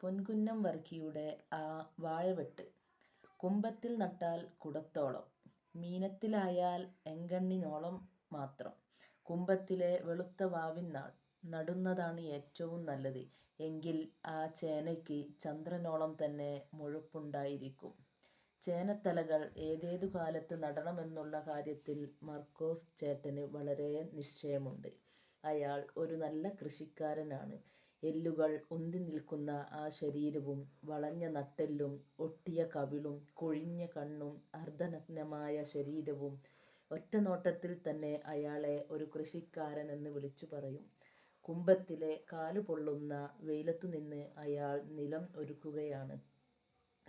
പൊൻകുന്നം വർക്കിയുടെ ആ വാഴവെട്ട്. കുമ്പത്തിൽ നട്ടാൽ കുടത്തോളം. മീനത്തിലായാൽ എങ്കണ്ണിനോളം മാത്രം. കുമ്പത്തിലെ വെളുത്ത വാവിൻ നാൾ. നടുന്നതാണ് ഏറ്റവും നല്ലത്. എങ്കിൽ ആ ചേനയ്ക്ക് ചന്ദ്രനോളം തന്നെ മുഴുപ്പുണ്ടായിരിക്കും. ചേനത്തലകൾ ഏതേതു കാലത്ത് നടണമെന്നുള്ള കാര്യത്തിൽ മർക്കോസ് ചേട്ടന് വളരെ നിശ്ചയമുണ്ട്. അയാൾ ഒരു നല്ല കൃഷിക്കാരനാണ്. എല്ലുകൾ ഉന്തി നിൽക്കുന്ന ആ ശരീരവും വളഞ്ഞ നട്ടെല്ലും ഒട്ടിയ കവിളും കൊഴിഞ്ഞ കണ്ണും അർദ്ധനഗ്നമായ ശരീരവും ഒറ്റനോട്ടത്തിൽ തന്നെ അയാളെ ഒരു കൃഷിക്കാരൻ എന്ന് വിളിച്ചു പറയും. കുംഭത്തിലെ കാലു പൊള്ളുന്ന വെയിലത്തുനിന്ന് അയാൾ നിലം ഒരുക്കുകയാണ്.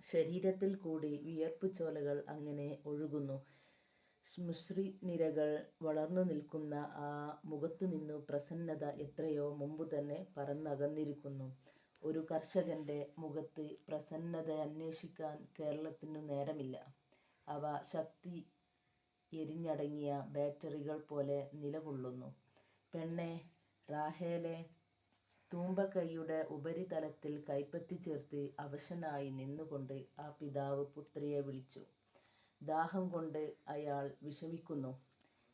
ശരീരത്തിൽ കൂടി വിയർപ്പ് ചോലകൾ അങ്ങനെ ഒഴുകുന്നു. ശ്മശ്രി നിരകൾ വളർന്നു നിൽക്കുന്ന ആ മുഖത്തുനിന്നു പ്രസന്നത എത്രയോ മുമ്പ് തന്നെ പറന്നകന്നിരിക്കുന്നു. ഒരു കർഷകന്റെ മുഖത്ത് പ്രസന്നത അന്വേഷിക്കാൻ കേരളത്തിനു നേരമില്ല. അവ ശക്തി എരിഞ്ഞടങ്ങിയ ബാറ്ററികൾ പോലെ നിലകൊള്ളുന്നു. പെണ്ണെ റാഹേലെ തൂമ്പക്കൈയുടെ ഉപരിതലത്തിൽ കൈപ്പത്തി ചേർത്ത് അവശനായി നിന്നുകൊണ്ട് ആ പിതാവ് പുത്രിയെ വിളിച്ചു. ദാഹം കൊണ്ട് അയാൾ വിഷമിക്കുന്നു.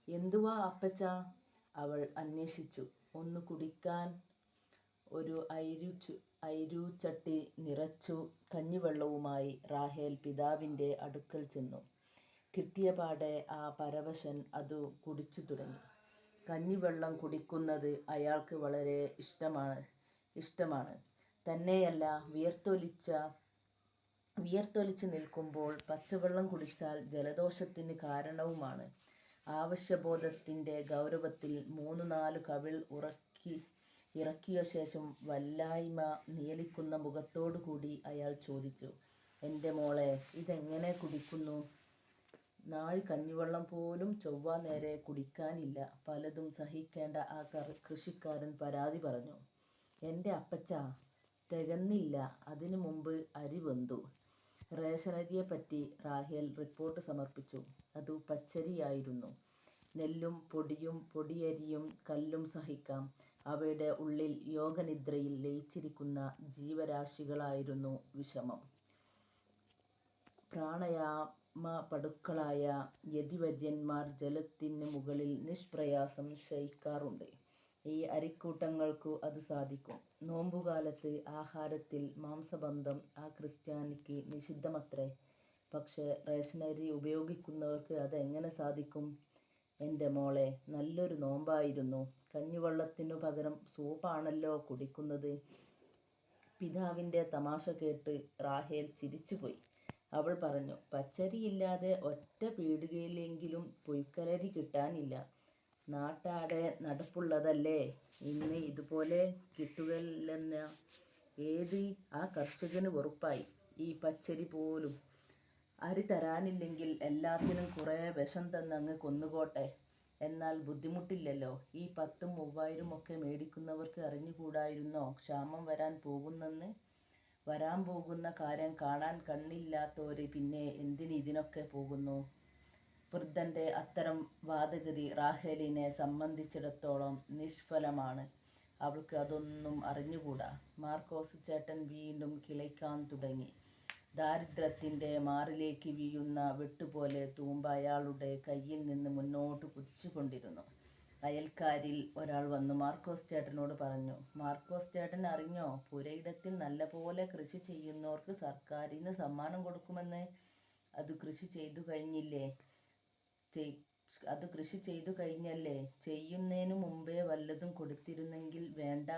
എന്തുവാ അപ്പച്ച? അവൾ അന്വേഷിച്ചു. ഒന്ന് കുടിക്കാൻ ഒരു ഐരുചു ഐരൂച്ചട്ടി നിറച്ചു കഞ്ഞിവെള്ളവുമായി റാഹേൽ പിതാവിന്റെ അടുക്കൽ ചെന്നു. കിട്ടിയ പാടെ ആ പരവശൻ അതു കുടിച്ചു തുടങ്ങി. കഞ്ഞിവെള്ളം കുടിക്കുന്നത് അയാൾക്ക് വളരെ ഇഷ്ടമാണ് ഇഷ്ടമാണ്. തന്നെയല്ല വിയർത്തൊലിച്ച വിയർത്തൊലിച്ച് നിൽക്കുമ്പോൾ പച്ചവെള്ളം കുടിച്ചാൽ ജലദോഷത്തിന് കാരണവുമാണ്. ആവശ്യബോധത്തിന്റെ ഗൗരവത്തിൽ മൂന്ന് നാല് കവിൾ ഉറക്കി ഇറക്കിയ ശേഷം വല്ലായ്മ നിയലിക്കുന്ന മുഖത്തോടു കൂടി അയാൾ ചോദിച്ചു എന്റെ മോളെ ഇതെങ്ങനെ കുടിക്കുന്നു? നാഴി കഞ്ഞിവെള്ളം പോലും ചൊവ്വ നേരെ കുടിക്കാനില്ല. പലതും സഹിക്കേണ്ട ആ കൃഷിക്കാരൻ പരാതി പറഞ്ഞു എന്റെ അപ്പച്ച തികന്നില്ല അതിനു മുമ്പ് അരി വെന്തു. റേഷനരിയെപ്പറ്റി റാഹേൽ റിപ്പോർട്ട് സമർപ്പിച്ചു. അതു പച്ചരിയായിരുന്നു. നെല്ലും പൊടിയും പൊടിയരിയും കല്ലും സഹിക്കാം. അവയുടെ ഉള്ളിൽ യോഗനിദ്രയിൽ ലയിച്ചിരിക്കുന്ന ജീവരാശികളായിരുന്നു വിഷമം. പ്രാണയാമ പടുക്കളായ യതിവര്യന്മാർ ജലത്തിന് മുകളിൽ നിഷ്പ്രയാസം ശയിക്കാറുണ്ട്. ഈ അരിക്കൂട്ടങ്ങൾക്കു അത് സാധിക്കും. നോമ്പുകാലത്ത് ആഹാരത്തിൽ മാംസബന്ധം ആ ക്രിസ്ത്യാനിക്ക് നിഷിദ്ധമത്രേ. പക്ഷേ റേഷനരി ഉപയോഗിക്കുന്നവർക്ക് അത് എങ്ങനെ സാധിക്കും? എന്റെ മോളെ നല്ലൊരു നോമ്പായിരുന്നു. കഞ്ഞിവെള്ളത്തിനു പകരം സൂപ്പാണല്ലോ കുടിക്കുന്നത്. പിതാവിന്റെ തമാശ കേട്ട് റാഹേൽ ചിരിച്ചുപോയി. അവൾ പറഞ്ഞു പച്ചരിയില്ലാതെ ഒറ്റ പീടികയിലെങ്കിലും പുഴുക്കലരി കിട്ടാനില്ല. നാട്ടാടെ നടപ്പുള്ളതല്ലേ? ഇന്ന് ഇതുപോലെ കിട്ടുകയില്ലെന്ന ഏത് ആ കർഷകന് ഉറപ്പായി ഈ പച്ചരി പോലും. അരി തരാനില്ലെങ്കിൽ എല്ലാത്തിനും കുറേ വിഷം തന്നങ്ങ് കൊന്നുകോട്ടെ എന്നാൽ ബുദ്ധിമുട്ടില്ലല്ലോ? ഈ പത്തും മൂവായിരം ഒക്കെ മേടിക്കുന്നവർക്ക് അറിഞ്ഞുകൂടായിരുന്നോ? ക്ഷാമം വരാൻ പോകുന്നെന്ന്? വരാൻ പോകുന്ന കാര്യം കാണാൻ കണ്ണില്ലാത്തവർ പിന്നെ എന്തിന് ഇതിനൊക്കെ പോകുന്നു? വൃദ്ധന്റെ അത്തരം വാദഗതി റാഹേലിനെ സംബന്ധിച്ചിടത്തോളം നിഷ്ഫലമാണ്. അവൾക്ക് അതൊന്നും അറിഞ്ഞുകൂടാ. മാർക്കോസ് ചേട്ടൻ വീണ്ടും കിളയ്ക്കാൻ തുടങ്ങി. ദാരിദ്ര്യത്തിന്റെ മാറിലേക്ക് വീഴുന്ന വെട്ടുപോലെ തൂമ്പ അയാളുടെ കയ്യിൽ നിന്ന് മുന്നോട്ട് കുതിച്ചുകൊണ്ടിരുന്നു. അയൽക്കാരിൽ ഒരാൾ വന്നു മാർക്കോസ് ചേട്ടനോട് പറഞ്ഞു മാർക്കോസ് ചേട്ടൻ അറിഞ്ഞോ? പുരയിടത്തിൽ നല്ലപോലെ കൃഷി ചെയ്യുന്നവർക്ക് സർക്കാരിന് സമ്മാനം കൊടുക്കുമെന്ന്? അത് കൃഷി ചെയ്തു കഴിഞ്ഞില്ലേ? അത് കൃഷി ചെയ്തു കഴിഞ്ഞല്ലേ? ചെയ്യുന്നതിനു മുമ്പേ വല്ലതും കൊടുത്തിരുന്നെങ്കിൽ വേണ്ട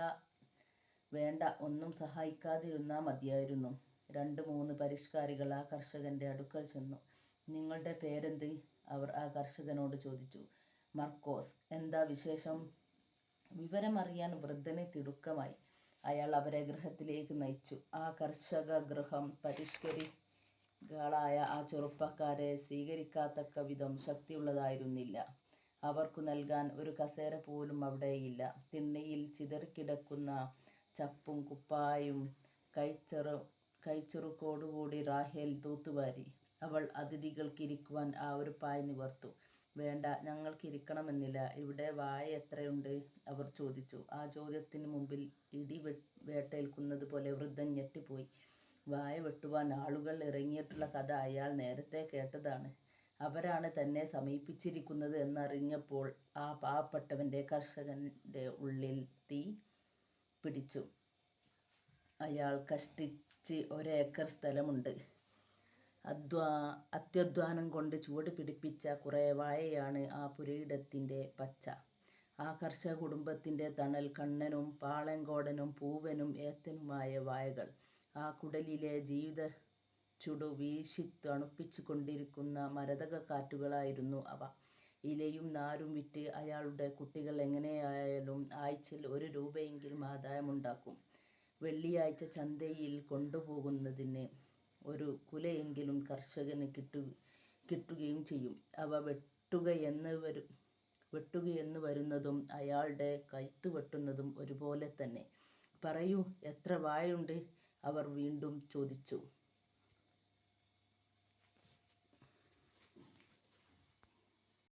വേണ്ട ഒന്നും സഹായിക്കാതിരുന്നാൽ മതിയായിരുന്നു. രണ്ട് മൂന്ന് പരിഷ്കാരികൾ ആ കർഷകന്റെ അടുക്കൽ ചെന്നു. നിങ്ങളുടെ പേരെന്ത്? അവർ ആ കർഷകനോട് ചോദിച്ചു. മർക്കോസ്. എന്താ വിശേഷം? വിവരമറിയാൻ വൃദ്ധന് തിടുക്കമായി. അയാൾ അവരെ ഗൃഹത്തിലേക്ക് നയിച്ചു. ആ കർഷക ഗൃഹം പരിഷ്കരികളായ ആ ചെറുപ്പക്കാരെ സ്വീകരിക്കാത്തക്ക വിധം ശക്തിയുള്ളതായിരുന്നില്ല. അവർക്കു നൽകാൻ ഒരു കസേര പോലും അവിടെയില്ല. തിണ്ണയിൽ ചിതറിക്കിടക്കുന്ന ചപ്പും കുപ്പായും കൈച്ചെറു കൈച്ചെറുക്കോടുകൂടി റാഹേൽ തൂത്തുവാരി. അവൾ അതിഥികൾക്കിരിക്കുവാൻ ആ ഒരു പായ് നിവർത്തു. വേണ്ട ഞങ്ങൾക്ക് ഇരിക്കണമെന്നില്ല ഇവിടെ വായ എത്രയുണ്ട്? അവർ ചോദിച്ചു. ആ ചോദ്യത്തിന് മുമ്പിൽ ഇടി വേട്ടേൽക്കുന്നത് പോലെ വൃദ്ധൻ ഞെട്ടിപ്പോയി. വായ വെട്ടുവാൻ ആളുകൾ ഇറങ്ങിയിട്ടുള്ള കഥ അയാൾ നേരത്തെ കേട്ടതാണ്. അവരാണ് തന്നെ സമീപിച്ചിരിക്കുന്നത് എന്നറിഞ്ഞപ്പോൾ ആ പാവപ്പെട്ടവന്റെ കർഷകന്റെ ഉള്ളിൽ തീ പിടിച്ചു. അയാൾ കഷ്ടിച്ച് ഒരേക്കർ സ്ഥലമുണ്ട്. അധ്വാ അത്യധ്വാനം കൊണ്ട് ചുവട് പിടിപ്പിച്ച കുറേ വായയാണ് ആ പുരയിടത്തിന്റെ പച്ച. ആ കർഷക കുടുംബത്തിന്റെ തണൽ കണ്ണനും പാളങ്കോടനും പൂവനും ഏത്തനുമായ വായകൾ. ആ കുടലിലെ ജീവിത ചുടു വീശി തണുപ്പിച്ചു കൊണ്ടിരിക്കുന്ന മരതക കാറ്റുകളായിരുന്നു അവ. ഇലയും നാരും വിറ്റ് അയാളുടെ കുട്ടികൾ എങ്ങനെയായാലും ആഴ്ചയിൽ ഒരു രൂപയെങ്കിലും ആദായമുണ്ടാക്കും. വെള്ളിയാഴ്ച ചന്തയിൽ കൊണ്ടുപോകുന്നതിന് ഒരു കുലയെങ്കിലും കർഷകന് കിട്ടു കിട്ടുകയും ചെയ്യും. അവ വെട്ടുകയെന്ന് വരും വെട്ടുകയെന്ന് വരുന്നതും അയാളുടെ കൈത്ത് വെട്ടുന്നതും ഒരുപോലെ തന്നെ. പറയൂ എത്ര വായുണ്ട്? അവർ വീണ്ടും ചോദിച്ചു.